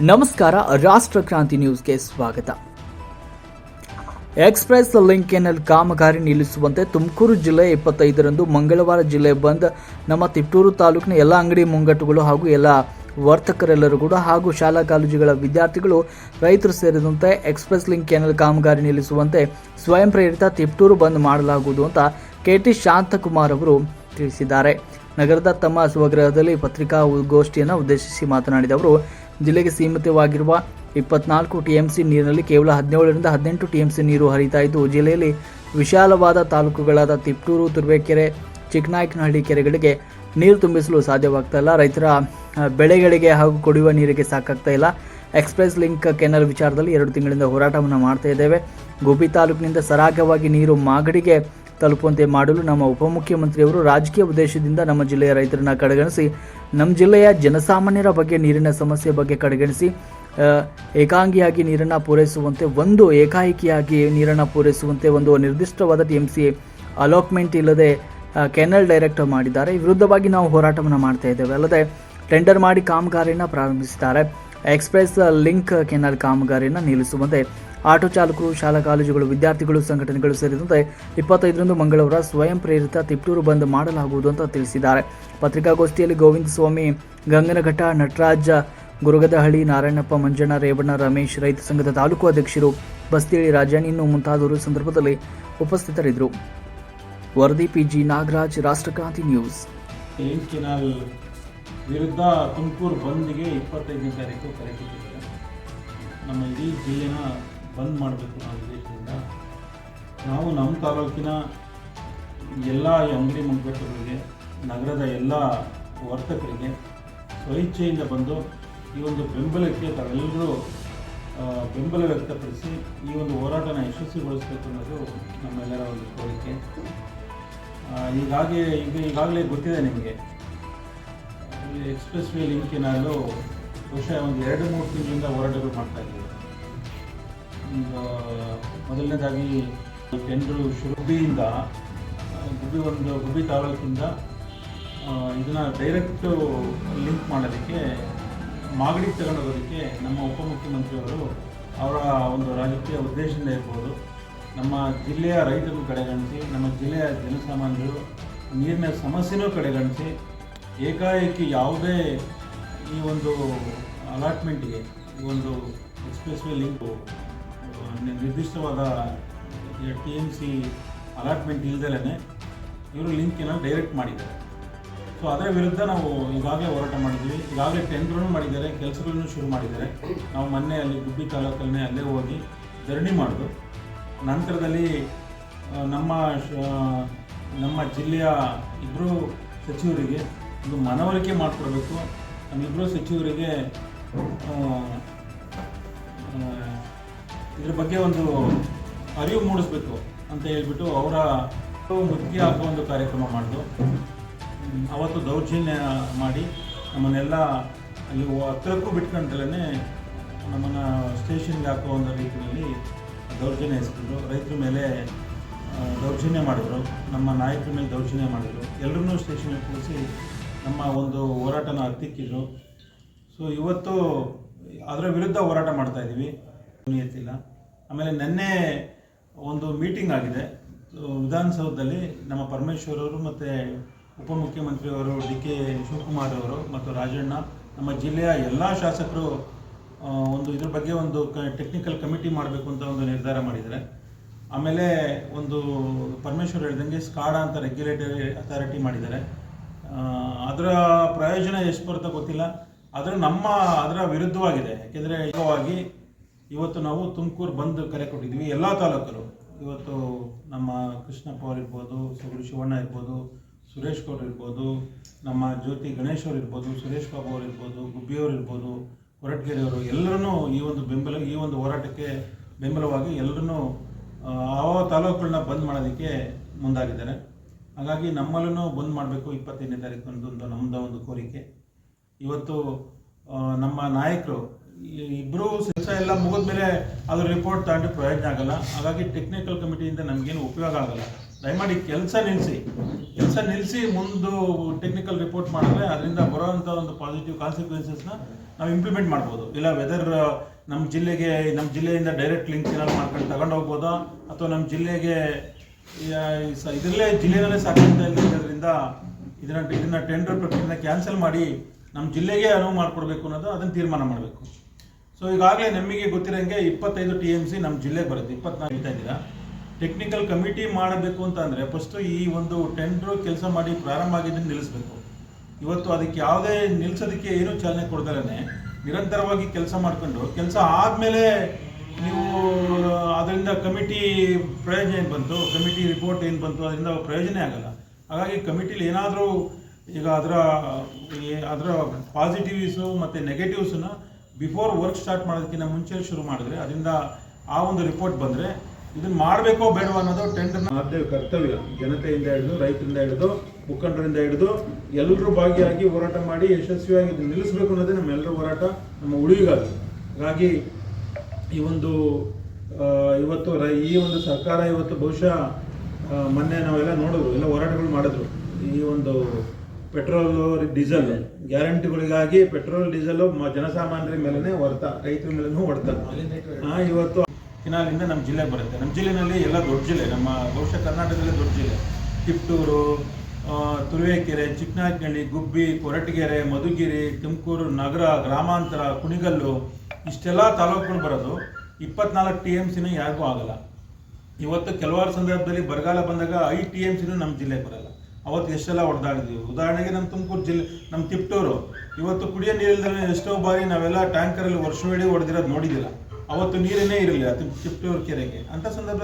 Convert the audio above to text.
ನಮಸ್ಕಾರ, ರಾಷ್ಟ್ರ ಕ್ರಾಂತಿ ನ್ಯೂಸ್ಗೆ ಸ್ವಾಗತ. ಎಕ್ಸ್ಪ್ರೆಸ್ ಲಿಂಕ್ ಕೆನಲ್ ಕಾಮಗಾರಿ ನಿಲ್ಲಿಸುವಂತೆ ತುಮಕೂರು ಜಿಲ್ಲೆ ಇಪ್ಪತ್ತೈದರಂದು ಮಂಗಳವಾರ ಜಿಲ್ಲೆ ಬಂದ್ ನಮ್ಮ ತಿಪ್ಟೂರು ತಾಲೂಕಿನ ಎಲ್ಲ ಅಂಗಡಿ ಮುಂಗಟ್ಟುಗಳು ಹಾಗೂ ಎಲ್ಲ ವರ್ತಕರೆಲ್ಲರೂ ಕೂಡ ಹಾಗೂ ಶಾಲಾ ಕಾಲೇಜುಗಳ ವಿದ್ಯಾರ್ಥಿಗಳು, ರೈತರು ಸೇರಿದಂತೆ ಎಕ್ಸ್ಪ್ರೆಸ್ ಲಿಂಕ್ ಕೆನಲ್ ಕಾಮಗಾರಿ ನಿಲ್ಲಿಸುವಂತೆ ಸ್ವಯಂ ಪ್ರೇರಿತ ತಿಪ್ಟೂರು ಬಂದ್ ಮಾಡಲಾಗುವುದು ಅಂತ ಕೆಟಿ ಶಾಂತಕುಮಾರ್ ಅವರು ತಿಳಿಸಿದ್ದಾರೆ. ನಗರದ ತಮ್ಮ ಸ್ವಗೃಹದಲ್ಲಿ ಪತ್ರಿಕಾಗೋಷ್ಠಿಯನ್ನು ಉದ್ದೇಶಿಸಿ ಮಾತನಾಡಿದ ಅವರು ಜಿಲ್ಲೆಗೆ ಸೀಮಿತವಾಗಿರುವ ಇಪ್ಪತ್ನಾಲ್ಕು ಟಿಎಂಸಿ ನೀರಿನಲ್ಲಿ ಕೇವಲ ಹದಿನೇಳರಿಂದ ಹದಿನೆಂಟು ಟಿಎಂಸಿ ನೀರು ಹರಿತಾ ಇದ್ದು, ಜಿಲ್ಲೆಯಲ್ಲಿ ವಿಶಾಲವಾದ ತಾಲೂಕುಗಳಾದ ತಿಪ್ಟೂರು, ತುರುವೇಕೆರೆ, ಚಿಕ್ಕನಾಯಕನಹಳ್ಳಿ ಕೆರೆಗಳಿಗೆ ನೀರು ತುಂಬಿಸಲು ಸಾಧ್ಯವಾಗ್ತಾ ಇಲ್ಲ. ರೈತರ ಬೆಳೆಗಳಿಗೆ ಹಾಗೂ ಕುಡಿಯುವ ನೀರಿಗೆ ಸಾಕಾಗ್ತಾ ಇಲ್ಲ. ಎಕ್ಸ್ಪ್ರೆಸ್ ಲಿಂಕ್ ಕೆನಲ್ ವಿಚಾರದಲ್ಲಿ ಎರಡು ತಿಂಗಳಿಂದ ಹೋರಾಟವನ್ನು ಮಾಡ್ತಾ ಇದ್ದೇವೆ. ಗುಬ್ಬಿ ತಾಲೂಕಿನಿಂದ ಸರಾಗವಾಗಿ ನೀರು ಮಾಗಡಿಗೆ ತಲುಪುವಂತೆ ಮಾಡಲು ನಮ್ಮ ಉಪಮುಖ್ಯಮಂತ್ರಿಯವರು ರಾಜಕೀಯ ಉದ್ದೇಶದಿಂದ ನಮ್ಮ ಜಿಲ್ಲೆಯ ರೈತರನ್ನ ಕಡೆಗಣಿಸಿ, ನಮ್ಮ ಜಿಲ್ಲೆಯ ಜನಸಾಮಾನ್ಯರ ಬಗ್ಗೆ ನೀರಿನ ಸಮಸ್ಯೆ ಬಗ್ಗೆ ಕಡೆಗಣಿಸಿ ಏಕಾಂಗಿಯಾಗಿ ನೀರನ್ನು ಪೂರೈಸುವಂತೆ, ಒಂದು ಏಕಾಏಕಿಯಾಗಿ ನೀರನ್ನು ಪೂರೈಸುವಂತೆ ಒಂದು ನಿರ್ದಿಷ್ಟವಾದ ಟಿ ಎಂ ಸಿ ಅಲಾಟ್ಮೆಂಟ್ ಇಲ್ಲದೆ ಕೆನಲ್ ಡೈರೆಕ್ಟರ್ ಮಾಡಿದ್ದಾರೆ. ವಿರುದ್ಧವಾಗಿ ನಾವು ಹೋರಾಟವನ್ನು ಮಾಡ್ತಾ ಇದ್ದೇವೆ. ಅಲ್ಲದೆ, ಟೆಂಡರ್ ಮಾಡಿ ಕಾಮಗಾರಿಯನ್ನು ಪ್ರಾರಂಭಿಸಿದ್ದಾರೆ. ಎಕ್ಸ್ಪ್ರೆಸ್ ಲಿಂಕ್ ಕೆನಲ್ ಕಾಮಗಾರಿಯನ್ನು ನಿಲ್ಲಿಸುವಂತೆ ಆಟೋ ಚಾಲಕರು, ಶಾಲಾ ಕಾಲೇಜುಗಳು, ವಿದ್ಯಾರ್ಥಿಗಳು, ಸಂಘಟನೆಗಳು ಸೇರಿದಂತೆ ಇಪ್ಪತ್ತೈದರಂದು ಮಂಗಳವಾರ ಸ್ವಯಂ ಪ್ರೇರಿತ ತಿಪ್ಟೂರು ಬಂದ್ ಮಾಡಲಾಗುವುದು ಅಂತ ತಿಳಿಸಿದ್ದಾರೆ. ಪತ್ರಿಕಾಗೋಷ್ಠಿಯಲ್ಲಿ ಗೋವಿಂದ ಸ್ವಾಮಿ, ಗಂಗನಘಟ್ಟ, ನಟರಾಜ, ಗುರುಗದಹಳ್ಳಿ, ನಾರಾಯಣಪ್ಪ, ಮಂಜಣ್ಣ, ರೇವಣ್ಣ, ರಮೇಶ್ ರೈತ ಸಂಘದ ತಾಲೂಕು ಅಧ್ಯಕ್ಷರು ಬಸ್ತಿಳಿ ರಾಜನ್ ಇನ್ನು ಮುಂತಾದವರು ಸಂದರ್ಭದಲ್ಲಿ ಉಪಸ್ಥಿತರಿದ್ದರು. ವರದಿ ಪಿಜಿ ನಾಗರಾಜ್, ರಾಷ್ಟ್ರಕ್ರಾಂತಿ ನ್ಯೂಸ್. ವಿರುದ್ಧ ತುಮಕೂರು ಬಂದ್ಗೆ ಇಪ್ಪತ್ತೈದನೇ ತಾರೀಕು ಕರೆ ನಮ್ಮ ಇಡೀ ಜಿಲ್ಲೆನ ಬಂದ್ ಮಾಡಬೇಕು ಅನ್ನೋ ಉದ್ದೇಶದಿಂದ. ನಾವು ನಮ್ಮ ತಾಲೂಕಿನ ಎಲ್ಲ ಅಂಗಡಿ ಮುಂಗಟ್ಟುಗಳಿಗೆ ನಗರದ ಎಲ್ಲ ವರ್ತಕರಿಗೆ ಸ್ವಇಚ್ಛೆಯಿಂದ ಬಂದು ಈ ಒಂದು ಬೆಂಬಲಕ್ಕೆ ತಾವೆಲ್ಲರೂ ಬೆಂಬಲ ವ್ಯಕ್ತಪಡಿಸಿ ಈ ಒಂದು ಹೋರಾಟನ ಯಶಸ್ವಿಗೊಳಿಸಬೇಕು ಅನ್ನೋದು ನಮ್ಮೆಲ್ಲರ ಒಂದು ಕೋರಿಕೆ. ಈಗಾಗಲೇ ಈಗ ಈಗಾಗಲೇ ಗೊತ್ತಿದೆ ನಿಮಗೆ. ಎಕ್ಸ್ಪ್ರೆಸ್ ವೇ ಲಿಂಕಿನಲ್ಲೂ ಬಹುಶಃ ಒಂದು ಎರಡು ಮೂರು ತಿಂಗಳಿಂದ ಹೋರಾಟಗಳು ಮಾಡ್ತಾ ಇದ್ದೀವಿ. ಮೊದಲನೇದಾಗಿ ಜನರು ಶುರುಬಿಯಿಂದ ಗುಬ್ಬಿ ಒಂದು ಗುಬ್ಬಿ ತಾಲೂಕಿಂದ ಇದನ್ನು ಡೈರೆಕ್ಟು ಲಿಂಕ್ ಮಾಡೋದಕ್ಕೆ, ಮಾಗಡಿ ತಗೊಂಡೋಗೋದಕ್ಕೆ ನಮ್ಮ ಉಪಮುಖ್ಯಮಂತ್ರಿಯವರು ಅವರ ಒಂದು ರಾಜಕೀಯ ಉದ್ದೇಶದಿಂದ ಇರ್ಬೋದು. ನಮ್ಮ ಜಿಲ್ಲೆಯ ರೈತರು ಕಡೆಗಣಿಸಿ, ನಮ್ಮ ಜಿಲ್ಲೆಯ ಜನಸಾಮಾನ್ಯರು ನೀರಿನ ಸಮಸ್ಯೆನೂ ಕಡೆಗಣಿಸಿ, ಏಕಾಏಕಿ ಯಾವುದೇ ಈ ಒಂದು ಅಲಾಟ್ಮೆಂಟ್ಗೆ ಈ ಒಂದು ಎಕ್ಸ್ಪ್ರೆಸ್ ವೇ ಲಿಂಕು ನಿರ್ದಿಷ್ಟವಾದ ಟಿ ಎಂ ಸಿ ಅಲಾಟ್ಮೆಂಟ್ ಇಲ್ದಲೇ ಇವರು ಲಿಂಕಿನ ಡೈರೆಕ್ಟ್ ಮಾಡಿದ್ದಾರೆ. ಸೊ ಅದರ ವಿರುದ್ಧ ನಾವು ಈಗಾಗಲೇ ಹೋರಾಟ ಮಾಡಿದ್ದೀವಿ. ಈಗಾಗಲೇ ಟೆಂಡ್ರನ್ನು ಮಾಡಿದ್ದಾರೆ ಕೆಲಸಗಳನ್ನು ಶುರು ಮಾಡಿದ್ದಾರೆ. ನಾವು ಮೊನ್ನೆ ಅಲ್ಲಿ ಗುಬ್ಬಿ ತಾಲೂಕಲ್ಲೇ ಅಲ್ಲೇ ಹೋಗಿ ಧರಣಿ ಮಾಡಿದ್ರು ನಂತರದಲ್ಲಿ ನಮ್ಮ ನಮ್ಮ ಜಿಲ್ಲೆಯ ಇಬ್ಬರು ಸಚಿವರಿಗೆ ಒಂದು ಮನವರಿಕೆ ಮಾಡಿಕೊಡ್ಬೇಕು. ನಮ್ಮಿಬ್ಬರು ಸಚಿವರಿಗೆ ಇದ್ರ ಬಗ್ಗೆ ಒಂದು ಅರಿವು ಮೂಡಿಸ್ಬೇಕು ಅಂತ ಹೇಳ್ಬಿಟ್ಟು ಅವರ ಮುಖ್ಯ ಹಾಕೋ ಒಂದು ಕಾರ್ಯಕ್ರಮ ಮಾಡಿದ್ರು ಅವತ್ತು ದೌರ್ಜನ್ಯ ಮಾಡಿ ನಮ್ಮನ್ನೆಲ್ಲ ಅಲ್ಲಿ ಹತ್ತಿರಕ್ಕೂ ಬಿಟ್ಕೊಂಡಲೇ ನಮ್ಮನ್ನು ಸ್ಟೇಷನ್ಗೆ ಹಾಕೋ ಒಂದು ರೀತಿಯಲ್ಲಿ ದೌರ್ಜನ್ಯ ಎಸಗಿದ್ರು ರೈತರ ಮೇಲೆ ದೌರ್ಜನ್ಯ ಮಾಡಿದ್ರು. ನಮ್ಮ ನಾಯಕರ ಮೇಲೆ ದೌರ್ಜನ್ಯ ಮಾಡಿದರು. ಎಲ್ಲರನ್ನೂ ಸ್ಟೇಷನ್ಗೆ ಕೂರಿಸಿ ನಮ್ಮ ಒಂದು ಹೋರಾಟನ ಹತ್ತಿಕ್ಕಿದ್ರು. ಸೊ, ಇವತ್ತು ಅದರ ವಿರುದ್ಧ ಹೋರಾಟ ಮಾಡ್ತಾ ಇದ್ದೀವಿ. ಎತ್ತಿಲ್ಲ ಆಮೇಲೆ ನಿನ್ನೆ ಒಂದು ಮೀಟಿಂಗ್ ಆಗಿದೆ. ವಿಧಾನಸೌಧದಲ್ಲಿ ನಮ್ಮ ಪರಮೇಶ್ವರ್ ಅವರು ಮತ್ತು ಉಪಮುಖ್ಯಮಂತ್ರಿಯವರು ಡಿ ಕೆ ಶಿವಕುಮಾರ್ ಅವರು ಮತ್ತು ರಾಜಣ್ಣ, ನಮ್ಮ ಜಿಲ್ಲೆಯ ಎಲ್ಲ ಶಾಸಕರು ಒಂದು ಇದ್ರ ಬಗ್ಗೆ ಒಂದು ಟೆಕ್ನಿಕಲ್ ಕಮಿಟಿ ಮಾಡಬೇಕು ಅಂತ ಒಂದು ನಿರ್ಧಾರ ಮಾಡಿದ್ದಾರೆ. ಆಮೇಲೆ ಒಂದು ಪರಮೇಶ್ವರ್ ಹೇಳ್ದಂಗೆ ಸ್ಕಾಡಾ ಅಂತ ರೆಗ್ಯುಲೇಟರಿ ಅಥಾರಿಟಿ ಮಾಡಿದ್ದಾರೆ. ಅದರ ಪ್ರಯೋಜನ ಎಷ್ಟು ಬರುತ್ತೋ ಗೊತ್ತಿಲ್ಲ. ಆದರೆ ನಮ್ಮ ಅದರ ವಿರುದ್ಧವಾಗಿದೆ. ಯಾಕೆಂದರೆ ಇವತ್ತು ನಾವು ತುಮಕೂರು ಬಂದು ಕರೆ ಕೊಟ್ಟಿದ್ವಿ ಎಲ್ಲ ತಾಲೂಕರು ಇವತ್ತು ನಮ್ಮ ಕೃಷ್ಣಪ್ಪ ಅವ್ರು ಇರ್ಬೋದು ಸುಗುರು ಶಿವಣ್ಣ ಇರ್ಬೋದು, ಸುರೇಶ್ ಗೌಡ್ ಇರ್ಬೋದು, ನಮ್ಮ ಜ್ಯೋತಿ ಗಣೇಶ್ ಅವ್ರು ಇರ್ಬೋದು, ಸುರೇಶ್ ಬಾಬು ಅವ್ರು ಇರ್ಬೋದು ಗುಬ್ಬಿಯವ್ರು ಇರ್ಬೋದು, ಹೊರಟ್ಗೆರೆ ಅವರು ಎಲ್ಲರೂ ಈ ಒಂದು ಬೆಂಬಲ, ಈ ಒಂದು ಹೋರಾಟಕ್ಕೆ ಬೆಂಬಲವಾಗಿ ಎಲ್ಲರೂ ಆ ತಾಲೂಕುಗಳನ್ನ ಬಂದ್ ಮಾಡೋದಕ್ಕೆ ಮುಂದಾಗಿದ್ದಾರೆ. ಹಾಗಾಗಿ ನಮ್ಮಲ್ಲೂ ಬಂದ್ ಮಾಡಬೇಕು ಇಪ್ಪತ್ತೈದನೇ ತಾರೀಕು ಒಂದು ನಮ್ಮದ ಒಂದು ಕೋರಿಕೆ. ಇವತ್ತು ನಮ್ಮ ನಾಯಕರು ಇಬ್ಬರು ಕೆಲಸ ಎಲ್ಲ ಮುಗಿದ ಮೇಲೆ ಅದ್ರ ರಿಪೋರ್ಟ್ ತಗೊಂಡು ಪ್ರಯೋಜನ ಆಗಲ್ಲ. ಹಾಗಾಗಿ ಟೆಕ್ನಿಕಲ್ ಕಮಿಟಿಯಿಂದ ನಮಗೇನು ಉಪಯೋಗ ಆಗಲ್ಲ. ದಯಮಾಡಿ ಕೆಲಸ ನಿಲ್ಲಿಸಿ ಕೆಲಸ ನಿಲ್ಲಿಸಿ ಮುಂದೆ ಟೆಕ್ನಿಕಲ್ ರಿಪೋರ್ಟ್ ಮಾಡಿದ್ರೆ ಅದರಿಂದ ಬರೋವಂಥ ಒಂದು ಪಾಸಿಟಿವ್ ಕಾನ್ಸಿಕ್ವೆನ್ಸಸ್ನ ನಾವು ಇಂಪ್ಲಿಮೆಂಟ್ ಮಾಡ್ಬೋದು. ಇಲ್ಲ ವೆದರ್ ನಮ್ಮ ಜಿಲ್ಲೆಗೆ ನಮ್ಮ ಜಿಲ್ಲೆಯಿಂದ ಡೈರೆಕ್ಟ್ ಲಿಂಕ್ ಏನಾದ್ರು ಮಾಡ್ಕೊಂಡು ತಗೊಂಡು ಹೋಗ್ಬೋದಾ? ಅಥವಾ ನಮ್ಮ ಜಿಲ್ಲೆಗೆ ಇದರಲ್ಲೇ ಜಿಲ್ಲೆನಲ್ಲೇ ಸಾಕಾಗ್ತಾ ಇದನ್ನ ಇದನ್ನ ಟೆಂಡರ್ ಪ್ರಕ್ರಿಯೆನ ಕ್ಯಾನ್ಸಲ್ ಮಾಡಿ ನಮ್ಮ ಜಿಲ್ಲೆಗೆ ಅನುವು ಮಾಡಿಕೊಡ್ಬೇಕು ಅನ್ನೋದು ಅದನ್ನು ತೀರ್ಮಾನ ಮಾಡಬೇಕು. ಸೊ ಈಗಾಗಲೇ ನಮಗೆ ಗೊತ್ತಿರೋಂಗೆ ಇಪ್ಪತ್ತೈದು ಟಿ ಎಂ ಸಿ ನಮ್ಮ ಜಿಲ್ಲೆಗೆ ಬರುತ್ತೆ. ಇಪ್ಪತ್ನಾಲ್ಕು ಹೇಳ್ತಾ ಟೆಕ್ನಿಕಲ್ ಕಮಿಟಿ ಮಾಡಬೇಕು ಅಂತ ಅಂದರೆ ಫಸ್ಟು ಈ ಒಂದು ಟೆಂಡ್ರು ಕೆಲಸ ಮಾಡಿ ಪ್ರಾರಂಭ ಆಗಿದ್ದನ್ನು ನಿಲ್ಲಿಸಬೇಕು. ಇವತ್ತು ಅದಕ್ಕೆ ಯಾವುದೇ ನಿಲ್ಲಿಸೋದಕ್ಕೆ ಏನೂ ಚಾಲನೆ ಕೊಡ್ದಲೇ ನಿರಂತರವಾಗಿ ಕೆಲಸ ಮಾಡ್ಕೊಂಡು, ಕೆಲಸ ಆದಮೇಲೆ ನೀವು, ಅದರಿಂದ ಕಮಿಟಿ ಪ್ರಯೋಜನ ಏನು ಬಂತು? ಕಮಿಟಿ ರಿಪೋರ್ಟ್ ಏನು ಬಂತು? ಅದರಿಂದ ಪ್ರಯೋಜನ ಆಗಲ್ಲ. ಹಾಗಾಗಿ ಕಮಿಟಿಲಿ ಏನಾದರೂ ಈಗ ಅದರ ಅದರ ಪಾಸಿಟಿವ್ಸು ಮತ್ತು ನೆಗೆಟಿವ್ಸನ್ನ ಬಿಫೋರ್ ವರ್ಕ್ ಸ್ಟಾರ್ಟ್ ಮಾಡೋದಕ್ಕಿಂತ ಮುಂಚೆ ಶುರು ಮಾಡಿದ್ರೆ, ಅದರಿಂದ ಆ ಒಂದು ರಿಪೋರ್ಟ್ ಬಂದರೆ ಇದನ್ನ ಮಾಡಬೇಕೋ ಬೇಡವೋ ಅನ್ನೋದು ಟೆಂಡರ್ ಅದೇ ಕರ್ತವ್ಯ. ಜನತೆಯಿಂದ ಹಿಡಿದು, ರೈತರಿಂದ ಹಿಡಿದು, ಮುಖಂಡರಿಂದ ಹಿಡಿದು, ಎಲ್ಲರೂ ಭಾಗಿಯಾಗಿ ಹೋರಾಟ ಮಾಡಿ ಯಶಸ್ವಿಯಾಗಿ ನಿಲ್ಲಿಸಬೇಕು ಅನ್ನೋದೇ ನಮ್ಮೆಲ್ಲರ ಹೋರಾಟ, ನಮ್ಮ ಉಳಿಗಾಗಿ ಹಾಗಾಗಿ ಈ ಒಂದು ಇವತ್ತು ಈ ಒಂದು ಸರ್ಕಾರ ಇವತ್ತು ಬಹುಶಃ ಮೊನ್ನೆ ನಾವೆಲ್ಲ ನೋಡಿದ್ರು, ಎಲ್ಲ ಹೋರಾಟಗಳು ಮಾಡಿದ್ರು. ಈ ಒಂದು ಪೆಟ್ರೋಲ್ ಡೀಸೆಲ್ ಗ್ಯಾರಂಟಿಗಳಿಗಾಗಿ ಪೆಟ್ರೋಲ್, ಡೀಸೆಲ್ ಜನಸಾಮಾನ್ಯರ ಮೇಲೆ ಹೊರತ ರೈತರ ಮೇಲೂ ಹೊಡೆತ ಇವತ್ತು ಕಿನಾಲಿಂದ ನಮ್ಮ ಜಿಲ್ಲೆ ಬರುತ್ತೆ. ನಮ್ಮ ಜಿಲ್ಲೆನಲ್ಲಿ ಎಲ್ಲ ದೊಡ್ಡ ಜಿಲ್ಲೆ, ನಮ್ಮ ಬಹುಶಃ ಕರ್ನಾಟಕದಲ್ಲೇ ದೊಡ್ಡ ಜಿಲ್ಲೆ. ತಿಪ್ಟೂರು ತುರುವೇಕೆರೆ ಚಿಕ್ಕನಾಯಕನಹಳ್ಳಿ ಗುಬ್ಬಿ, ಕೊರಟಗೆರೆ, ಮಧುಗಿರಿ, ತುಮಕೂರು, ನಗರ, ಗ್ರಾಮಾಂತರ, ಕುಣಿಗಲ್ಲು, ಇಷ್ಟೆಲ್ಲ ತಾಲೂಕುಗಳು ಬರೋದು ಇಪ್ಪತ್ನಾಲ್ಕು ಟಿ ಎಂ ಸಿನೂ ಯಾರಿಗೂ ಆಗಲ್ಲ. ಇವತ್ತು ಕೆಲವಾರು ಸಂದರ್ಭದಲ್ಲಿ ಬರಗಾಲ ಬಂದಾಗ ಐ ಟಿ ಎಂ ಸಿನೂ ನಮ್ಮ ಜಿಲ್ಲೆಗೆ ಬರಲ್ಲ. ಅವತ್ತು ಎಷ್ಟೆಲ್ಲ ಹೊಡೆದಾಡಿದ್ವಿ. ಉದಾಹರಣೆಗೆ ನಮ್ಮ ತುಮಕೂರು ಜಿಲ್ಲೆ, ನಮ್ಮ ತಿಪ್ಟೂರು. ಇವತ್ತು ಕುಡಿಯೋ ನೀರಿಲ್ದೇ ಎಷ್ಟೋ ಬಾರಿ ನಾವೆಲ್ಲ ಟ್ಯಾಂಕರಲ್ಲಿ ವರ್ಷವಿಡೀ ಹೊಡೆದಿರೋದು ನೋಡಿದಿಲ್ಲ ಅವತ್ತು ನೀರೇನೇ ಇರಲಿಲ್ಲ ತಿಪ್ಟೂರು ಕೆರೆಗೆ. ಅಂಥ ಸಂದರ್ಭ